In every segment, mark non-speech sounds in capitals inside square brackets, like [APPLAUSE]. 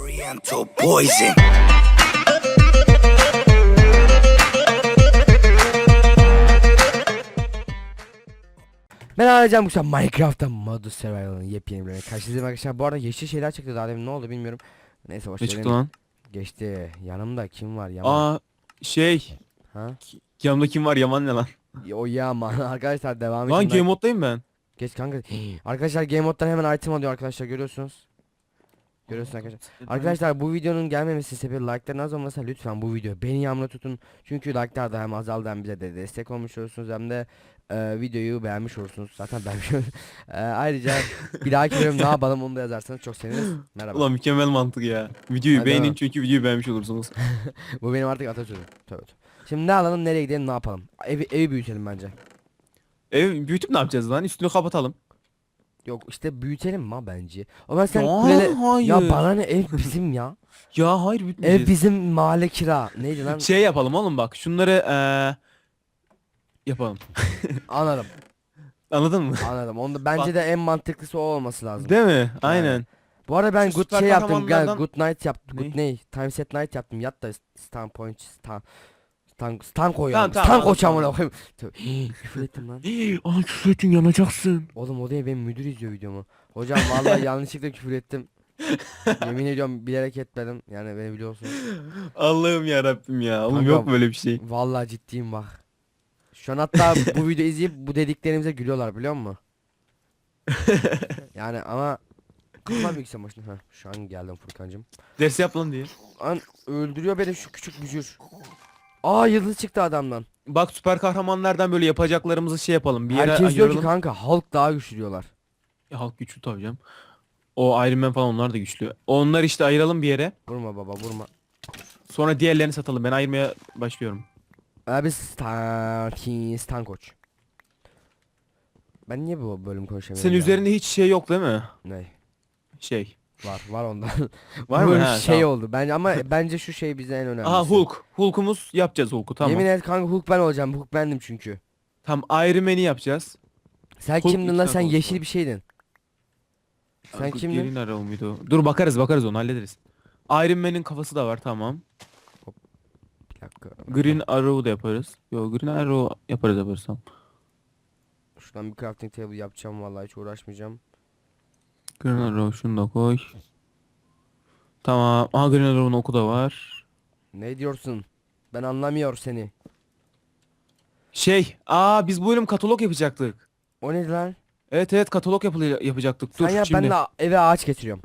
Oriental poison. Ben arayacağım an Minecraft'ta Modu Survival'ın yepyeni bölümüne karşınızdayım arkadaşlar. Bu arada yeşil şeyler çıktı daha demin ne oldu bilmiyorum. Neyse boş Ne verelim. çıktı lan? Geçti. Yanımda kim var Yaman? Aa şey. Ha? Yanımda kim var Yaman ne lan? O Yaman. [LAUGHS] arkadaşlar devam Lan için game ben- moddayım ben. Geç kanka. [GASPS] arkadaşlar Game Mode'dan hemen item alıyor arkadaşlar görüyorsunuz. Görüyorsunuz arkadaşlar. Arkadaşlar bu videonun gelmemesi sebebi like'ların az olmasa lütfen bu video beni yanımda tutun. Çünkü like'lar da hem azaldı hem bize de destek olmuş olursunuz hem de e, videoyu beğenmiş olursunuz. Zaten beğenmiş olursunuz. E, ayrıca [LAUGHS] bir dahaki bölüm ne yapalım onu da yazarsanız çok seviniriz. Merhaba. Ulan mükemmel mantık ya. Videoyu Hadi beğenin oğlum. çünkü videoyu beğenmiş olursunuz. [LAUGHS] bu benim artık atasözüm. Tövbe tövbe. Şimdi ne alalım nereye gidelim ne yapalım. Evi, evi büyütelim bence. Ev büyütüp ne yapacağız lan? Üstünü kapatalım. Yok işte büyütelim ma bence. Ama sen Ya, kulele... hayır. Ya bana ne ev bizim ya. [LAUGHS] Ya hayır Ev bizim mahalle kira. Neydi lan? Şey yapalım oğlum bak şunları eee yapalım. [LAUGHS] Anladım. Anladın mı? Anladım. Onda bence de en mantıklısı o olması lazım. Değil mi? Aynen. Bu arada ben Şu good süper şey yaptım. Gel kahramanlardan- good night yaptım. Good ne? Time set night yaptım. Yat da stand stand stand stand koyalım. Tamam, tamam, anladım, koçam tamam. ona koyayım. Tövbe, Küfür ettim lan. [LAUGHS] Aa küfür yanacaksın. Oğlum o değil benim müdür izliyor videomu. Hocam vallahi [LAUGHS] yanlışlıkla küfür ettim. Yemin ediyorum bilerek etmedim. Yani beni biliyorsunuz. Allah'ım ya Rabbim ya. Oğlum Kanka- yok böyle bir şey. Vallahi ciddiyim bak. Şu an hatta bu [LAUGHS] videoyu izleyip bu dediklerimize gülüyorlar biliyor musun? yani ama kafam yüksek başına. Heh, şu an geldim Furkancım. Ders yap lan diye. An öldürüyor beni şu küçük bücür. Aa yıldız çıktı adamdan. Bak süper kahramanlardan böyle yapacaklarımızı şey yapalım. Bir yere Herkes diyor ki ayıralım. kanka Hulk daha güçlü diyorlar. Ya, halk güçlü tabii canım. O Iron Man falan onlar da güçlü. Onlar işte ayıralım bir yere. Vurma baba vurma. Sonra diğerlerini satalım. Ben ayırmaya başlıyorum. Abi stan, stan koç. Ben niye bu bölüm konuşamıyorum? Senin ya? üzerinde hiç şey yok değil mi? Ne? Şey. Var var ondan. [LAUGHS] Var mı? bölüm Ha, şey tamam. oldu. Bence ama bence şu şey bize en önemlisi. Aha Hulk. Hulk'umuz yapacağız Hulk'u tamam. Yemin et kanka Hulk ben olacağım. Hulk bendim çünkü. Tam Iron Man'i yapacağız. Sen Hulk kimdin lan sen olsun. yeşil bir şeydin. Sen Hulk kimdin? Green Arrow muydu? Dur bakarız bakarız onu hallederiz. Iron Man'in kafası da var tamam. Bir dakika. Green Arrow da yaparız. Yo Green Arrow yaparız yaparız tamam. Şuradan bir crafting table yapacağım vallahi hiç uğraşmayacağım. Green Arrow şunu da koy. Tamam. Aha Green Arrow'un oku da var. Ne diyorsun? Ben anlamıyor seni. Şey, aa biz bu bölüm katalog yapacaktık. O ne lan? Evet evet katalog yapılı yapacaktık. Dur Sen yap şimdi. ben de eve ağaç getiriyorum.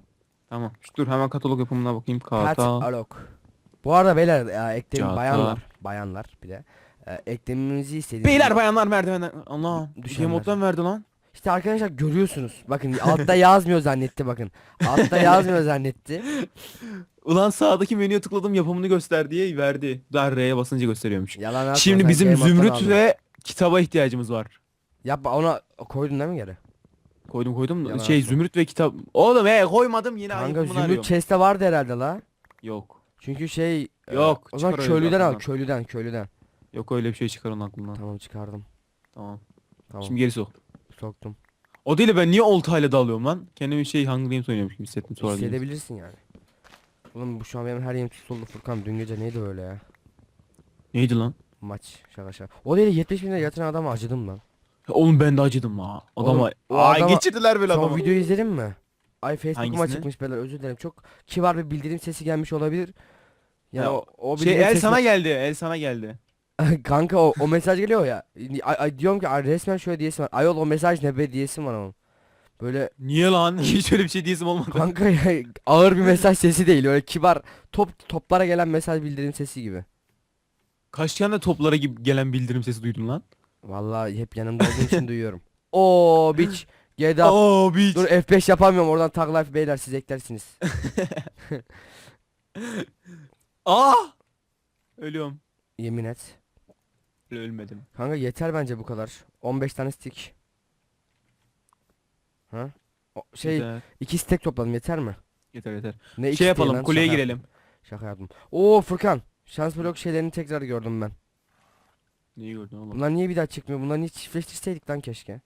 Tamam. Dur hemen katalog yapımına bakayım. Pet Katal. alok. Bu arada beyler ya, Çatal. bayanlar. Bayanlar bir de. E, eklememizi istediğiniz Beyler bayanlar merdivenden. Allah. Düşenler. Game verdi lan. İşte arkadaşlar görüyorsunuz. Bakın altta yazmıyor zannetti bakın. Altta yazmıyor zannetti. Ulan sağdaki menüye tıkladım yapımını göster diye verdi. Daha R'ye basınca gösteriyormuş. Yalan atma, Şimdi sen bizim Game zümrüt aldın. ve kitaba ihtiyacımız var. Yapma ona koydun değil mi geri? Koydum koydum. Yalan şey atma. zümrüt ve kitap. Oğlum he koymadım yine Kanka yapımını zümrüt arıyorum. chest'te vardı herhalde la. Yok. Çünkü şey e, Yok, o zaman çıkar öyle köylüden al aklından. köylüden köylüden. Yok öyle bir şey çıkar onun aklından. Tamam çıkardım. Tamam. Tamam Şimdi geri sok. Soktum. O değil de ben niye oltayla dalıyorum lan? Kendimi şey Hunger Games oynuyormuş gibi hissettim sonra. değil. Hissedebilirsin yani. Oğlum bu şu an benim her yerim tutuldu Furkan. Dün gece neydi öyle ya? Neydi lan? Maç şaka şaka. O değil 70 bin lira yatıran adama acıdım lan. Oğlum ben de acıdım la. Adama. Oğlum, o Ay adama- geçirdiler böyle Son adamı. videoyu izledin mi? Ay Facebook'uma Hangisini? çıkmış beyler özür dilerim. Çok kibar bir bildirim sesi gelmiş olabilir. Yani Ya, o, o Şey bildirim el sesine- sana geldi. El sana geldi. [LAUGHS] Kanka o, o mesaj geliyor ya. Ay, ay, diyorum ki ay, resmen şöyle diyesim var. Ayol o mesaj ne be diyesim var onun. Böyle Niye lan? [LAUGHS] Hiç öyle bir şey diyesim olmadı. kanka ya, ağır bir mesaj sesi değil. Öyle kibar top toplara gelen mesaj bildirim sesi gibi. Kaç tane toplara gibi gelen bildirim sesi duydun lan? Vallahi hep yanımda olduğum için [LAUGHS] duyuyorum. Oo bitch. Get up. Oo bitch. Dur F5 yapamıyorum oradan tag life beyler siz eklersiniz. Aa! Ölüyorum. Yemin et. Ölmedim. Kanka yeter bence bu kadar. 15 tane stick. Ha? O, şey Yeter. iki stack topladım yeter mi? Yeter yeter. Ne iki Şey yapalım lan? kuleye Şaka girelim. Şaka yaptım. Oo Furkan. Şans blok şeylerini tekrar gördüm ben. Neyi gördün oğlum? Bunlar niye bir daha çıkmıyor? Bunları niye çiftleştirseydik lan keşke.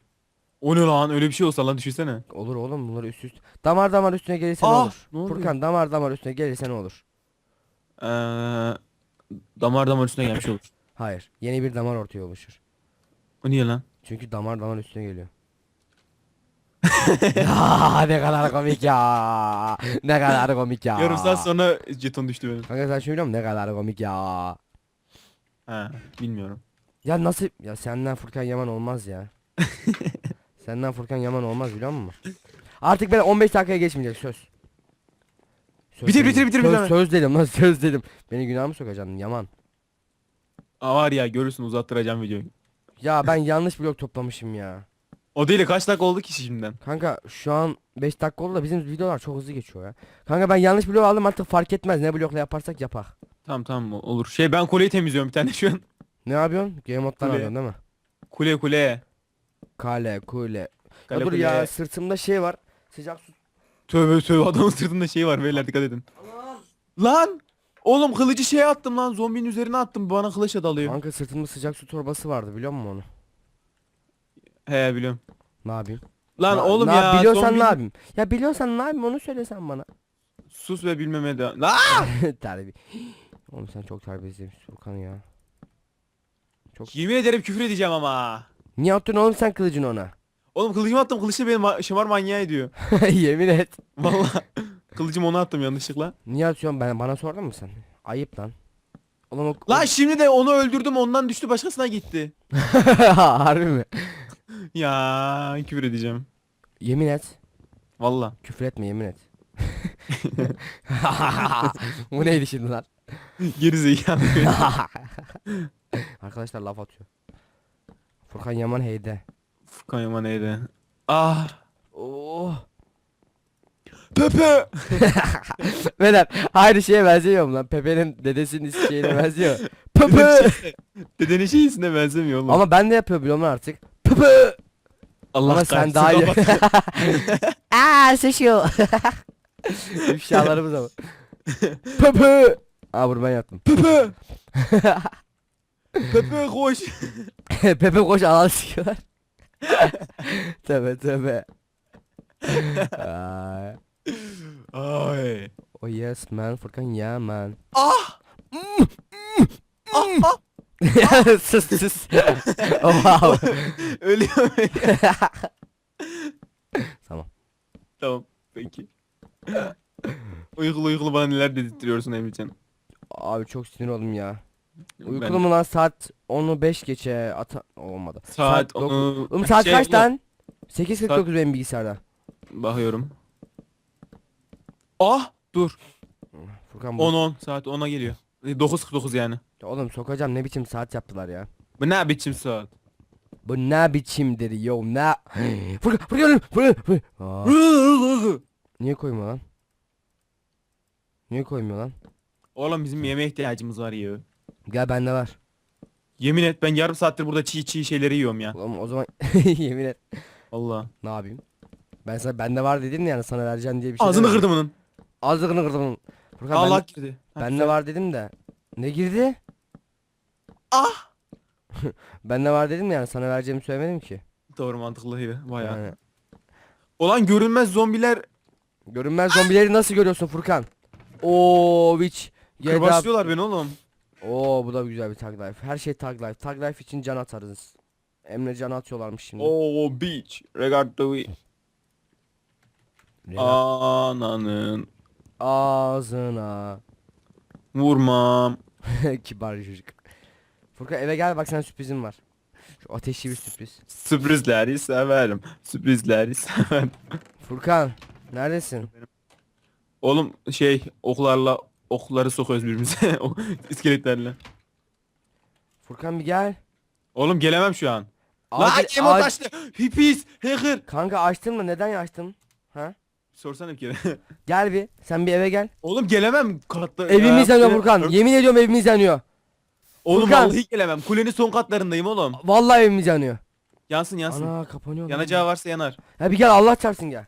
O ne lan öyle bir şey olsa lan düşünsene. Olur oğlum bunları üst üst. Damar damar üstüne gelirse ne Ah, olur? ne oluyor? Furkan damar damar üstüne gelirse ne olur? Ee, damar damar üstüne gelmiş olur. [LAUGHS] Hayır. Yeni bir damar ortaya oluşur. O niye lan? Çünkü damar damar üstüne geliyor. [LAUGHS] ya ne kadar komik ya. Ne kadar komik ya. Yarım saat sonra jeton düştü benim. Kanka sen şunu biliyor musun? Ne kadar komik ya. Ha, bilmiyorum. Ya nasıl ya senden Furkan Yaman olmaz ya. [LAUGHS] senden Furkan Yaman olmaz biliyor musun? Artık ben 15 dakikaya geçmeyecek söz. Söz Bitir, bitir, bitir, söz, bitir. söz dedim lan söz dedim. Beni günah mı sokacaksın Yaman? Aa, var ya görürsün uzattıracağım videoyu. Ya ben yanlış blok toplamışım ya. O değil kaç dakika oldu ki şimdiden? Kanka şu an 5 dakika oldu da bizim videolar çok hızlı geçiyor ya. Kanka ben yanlış blok aldım artık fark etmez ne blokla yaparsak yapak. Tamam tamam olur. Şey ben kuleyi temizliyorum bir tane şu an. Ne yapıyorsun? Game moddan Kule. alıyorsun değil mi? Kule kule. Kale kule. Kale ya dur kule. ya sırtımda şey var. Sıcak su. Tövbe tövbe adamın sırtında şey var beyler dikkat edin. Lan! Oğlum kılıcı şeye attım lan zombinin üzerine attım bana kılıç dalıyor. Kanka sırtımda sıcak su torbası vardı biliyor musun onu? He biliyorum. Ne yapayım? Lan Na- oğlum na- ya Biliyorsan zombi- ne yapayım? Ya biliyorsan ne yapayım onu söylesen bana. Sus ve bilmeme de. Lan! [LAUGHS] Terbi. Oğlum sen çok terbiyesizsin Furkan ya. Yemin ederim küfür edeceğim ama. Niye attın oğlum sen kılıcını ona? Oğlum kılıcımı attım kılıçla beni ma- şımar manyağı ediyor. [LAUGHS] Yemin et. Vallahi kılıcımı ona attım yanlışlıkla. Niye atıyorsun ben bana sordun mu sen? Ayıp lan. Oğlum o... Lan şimdi de onu öldürdüm ondan düştü başkasına gitti. [LAUGHS] Harbi mi? Ya küfür edeceğim. Yemin et. Valla. Küfür etme yemin et. [LAUGHS] Bu neydi şimdi lan? Geri zekalı. [LAUGHS] Arkadaşlar laf atıyor. Furkan Yaman heyde. Furkan Yaman neydi? Ah. Oh. Pepe. [LAUGHS] Beyler aynı şeye benziyor mu lan? Pepe'nin dedesinin şeyine benziyor. [LAUGHS] Pepe. Dedenin şeysine benzemiyor oğlum. Ama ben de yapıyor biliyorum lan artık. Pepe. Allah Ama sen daha iyi. [LAUGHS] Aaa seçiyor. İfşalarımız ama. Pepe. Aa bunu ben yaptım. Pepe. Pepe koş. Pepe koş alan sikiyorlar. tövbe tövbe. Ay. Ay. Oh yes man Furkan Yaman. Ah. [LAUGHS] sus sus. [LAUGHS] oh, wow. [LAUGHS] Ölüyorum. Tamam. tamam. Peki. uykulu uykulu bana neler dedirtiyorsun Emrecan. Abi çok sinir oldum ya. Uykulu mu lan saat 10'u 5 geçe ata olmadı. Saat dok- onu... Oğlum saat Şey, kaç lan? 8.49 benim bilgisayarda. Bakıyorum. Ah dur. Furkan bu. 10 10 saat 10'a geliyor. E, 9.49 yani. Oğlum sokacağım ne biçim saat yaptılar ya. Bu ne biçim saat? Bu ne biçimdir yo ne? [GASPS] Furkan Furkan Furkan Furkan. Aa, [LAUGHS] Niye koymuyor lan? Niye koymuyor lan? Oğlum bizim yemeğe ihtiyacımız var ya. Gel bende var. Yemin et ben yarım saattir burada çiğ çiğ şeyleri yiyorum ya. Oğlum o zaman [LAUGHS] yemin et. Allah. Ne yapayım? Ben sana bende var dedim yani sana vereceğim diye bir şey Ağzını demedim. kırdım onun. Ağzını kırdım. Furkan Allah ben, girdi. Ha, bende güzel. var dedim de. Ne girdi? Ah. [LAUGHS] Bende var dedim de yani sana vereceğimi söylemedim ki. Doğru mantıklı ya. Bayağı. Yani, Olan görünmez zombiler görünmez zombileri nasıl görüyorsun Furkan? Oo witch. Kırbaçlıyorlar beni oğlum. Oo bu da güzel bir tag life. Her şey tag life. Tag life için can atarız. Emre can atıyorlarmış şimdi. Oh beach. Regard the. Rela- Ananın. Ağzına. Vurmam. [LAUGHS] Kibar çocuk. Furkan eve gel bak sana sürprizim var. Şu ateşli bir sürpriz. Sürprizleri severim. Sürprizleri severim. Furkan neredesin? Oğlum şey oklarla okları sokuyoruz birbirimize. O iskeletlerle. Furkan bir gel. Oğlum gelemem şu an. Lan Acil- acil- taştı. Hippies. Hacker. Kanka açtın mı? Neden açtın? Ha? Sorsana bir kere. [LAUGHS] Gel bir. Sen bir eve gel. Oğlum gelemem katta. Evimiz Ya, yanıyor Furkan. Yemin ediyorum evimiz yanıyor. Oğlum Furkan. vallahi gelemem. Kulenin son katlarındayım oğlum. Vallahi evimiz yanıyor. Yansın yansın. Ana kapanıyor. lan. Yanacağı varsa yanar. Ya bir gel Allah çarpsın gel.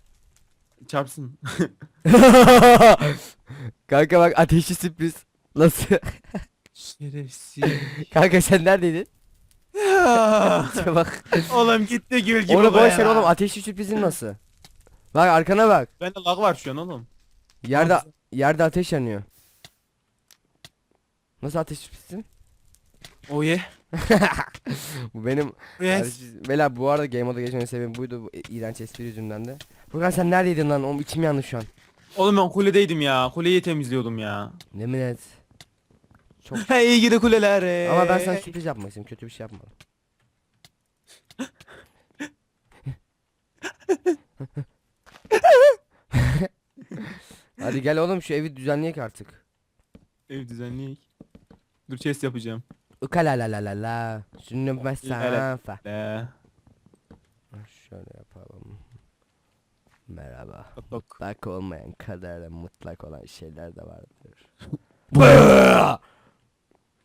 Çarpsın. [LAUGHS] Kanka bak ateşli sürpriz. Nasıl? Şerefsiz. [LAUGHS] Kanka sen neredeydin? bak. oğlum gitti gül gibi. Onu boş ver oğlum ateşli sürprizin nasıl? Bak arkana bak. Bende lag var şu an oğlum. Yerde yerde ateş yanıyor. Nasıl ateş? Oh yeah. [LAUGHS] Bu benim Yes. Bela bu arada Game Mode'a geçmenin sebebi buydu bu iğrenç espri yüzünden de. Furkan sen neredeydin lan? Oğlum içim yandı şu an. Oğlum ben kuledeydim ya. Kuleyi temizliyordum ya. Yemin et. Çok [LAUGHS] Hey gidi kuleler. Ama ben sana sürpriz yapmak istedim. Kötü bir şey yapmadım. [LAUGHS] Hadi gel oğlum şu evi düzenleyek artık. Ev düzenleyek. Dur chest yapacağım. Ukalalalalala. Şunu mesafe. Ee, Şöyle yapalım. Merhaba. bak. Mutlak olmayan kadar da mutlak olan şeyler de vardır. [LAUGHS]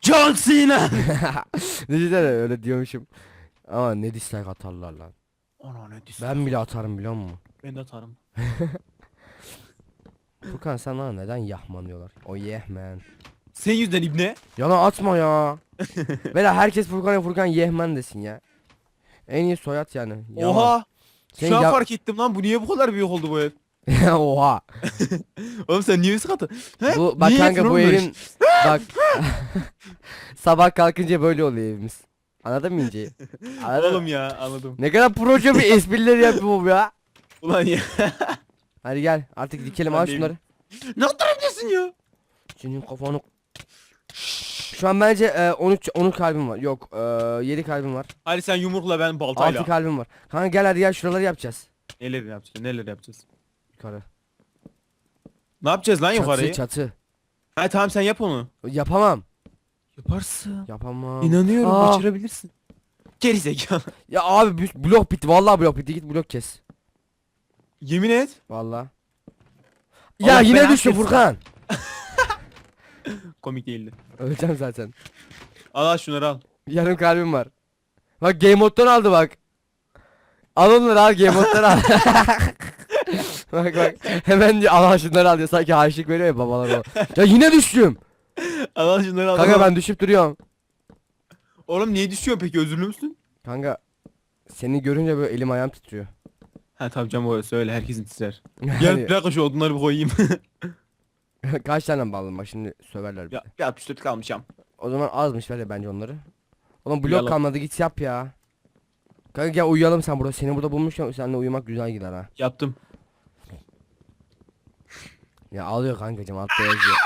John Cena. [LAUGHS] Düşünsene öyle diyormuşum. Ama ne dislike atarlar lan. Ana ne diyorsun? Ben bile atarım biliyor musun? Ben de atarım. [LAUGHS] Furkan sana neden yahmanıyorlar? O yeh man. Senin yüzünden ibne. Yana atma ya. [LAUGHS] Bela herkes Furkan'a Furkan yehmen desin ya. En iyi soyad yani. Yaman. Oha. Sen Şu an ya- fark ettim lan bu niye bu kadar büyük oldu bu ev? [LAUGHS] Oha. Oğlum sen niye üst katı? He? Bu bak Niye kanka bu evin bak sabah kalkınca böyle oluyor evimiz. Anladın mı inceyi? Anladın Oğlum ya anladım. Ne kadar proje bir espriler yapıyor ya. Ulan ya. [LAUGHS] Hadi gel artık dikelim de şunları. ne yapıyorsun ya? Senin kafanı Şu an bence e, 13 13 kalbim var. Yok, e, 7 kalbim var. Hadi sen yumrukla ben 6 baltayla. kalbim var. Kanka gel hadi gel şuraları yapacağız. Neler yapacağız? Neler yapacağız? Yukarı. Ne yapacağız lan Çatı yukarıyı? çatı. Ha tamam sen yap onu. Yapamam. Yaparsın. Yapamam. İnanıyorum Aa. başarabilirsin. Geri zekalı. Ya abi blok bitti. Vallahi blok bitti. Git blok kes. Yemin et. Vallahi. Allah Ya yine belanı düştü versin. Furkan. [LAUGHS] Komik değildi. Öleceğim zaten. Al al şunları al. Yarım kalbim var. Bak Game Mode'dan aldı bak. Al onları al Game Mode'dan al. [LAUGHS] bak bak. Hemen diyor al şunları al diyor. Sanki harçlık veriyor ya babalar o. Ya yine düştüm. Al al şunları al. Kanka al. ben düşüp duruyorum. Oğlum niye düşüyor peki özürlü müsün? Kanka seni görünce böyle elim ayağım titriyor. Ha tabii canım o söyle herkesin titrer. Gel Yani dakika şu odunları bir koyayım. [LAUGHS] kaç tane bağladım bak şimdi söverler bizi. ya bir 64 kalmışam. O zaman azmış ver ya bence onları. Oğlum blok Uyuyalım. kalmadı git yap ya. Kanka gel uyuyalım sen burada. Seni burada bulmuşken seninle uyumak güzel gider ha. Yaptım. Ya ağlıyor kankacım altta yazıyor.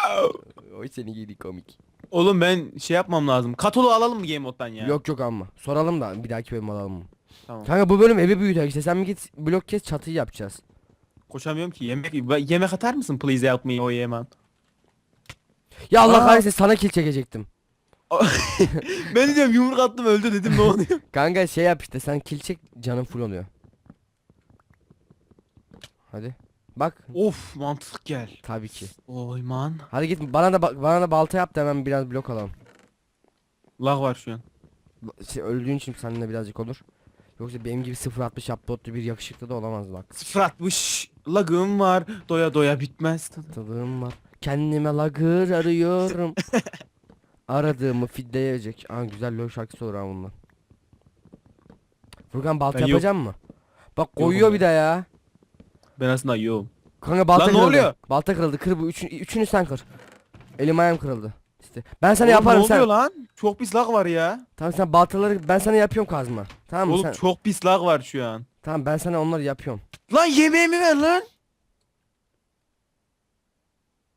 Oy seni gidi komik. Oğlum ben şey yapmam lazım. Katolu alalım mı game moddan ya? Yok yok ama. Soralım da bir dahaki bölüm alalım mı? Tamam. Kanka bu bölüm evi büyütecek işte sen bir git blok kes çatıyı yapacağız. Koşamıyorum ki. Yemek yemek atar mısın please help me o yemen. Ya Allah Aa. kahretsin sana kill çekecektim. [LAUGHS] ben de diyorum yumruk attım öldü dedim ne oluyor? [LAUGHS] Kanka şey yap işte sen kill çek canın full oluyor. Hadi. Bak of mantık gel. tabii ki. Oy man. Hadi git bana da ba- bana da balta yap da hemen biraz blok alalım. Lag var şu an. Ba- Şey, öldüğün için seninle birazcık olur. Yoksa benim gibi 0.60 uploadlu bir yakışıklı da olamaz bak. 060 lagım var. Doya doya bitmez tadı. Tadığım var. Kendime lagır arıyorum. [LAUGHS] Aradığımı fiddeyecek. Aa güzel lol şarkısı olur ha bundan. Furkan balta Ben yok. yapacak mı? Bak koyuyor bir de ya. Ben aslında yoğum. Kanka balta Lan ne kırıldı. oluyor? Balta kırıldı. Kır bu üçün, üçünü sen kır. Elim ayağım kırıldı. İşte ben sana Oğlum, yaparım ne oluyor sen. lan? Çok pis lag var ya. Tamam sen baltaları ben sana yapıyorum kazma. Tamam mı Oğlum sen? çok pis lag var şu an. Tamam ben sana onları yapıyorum. Lan yemeğimi ver lan.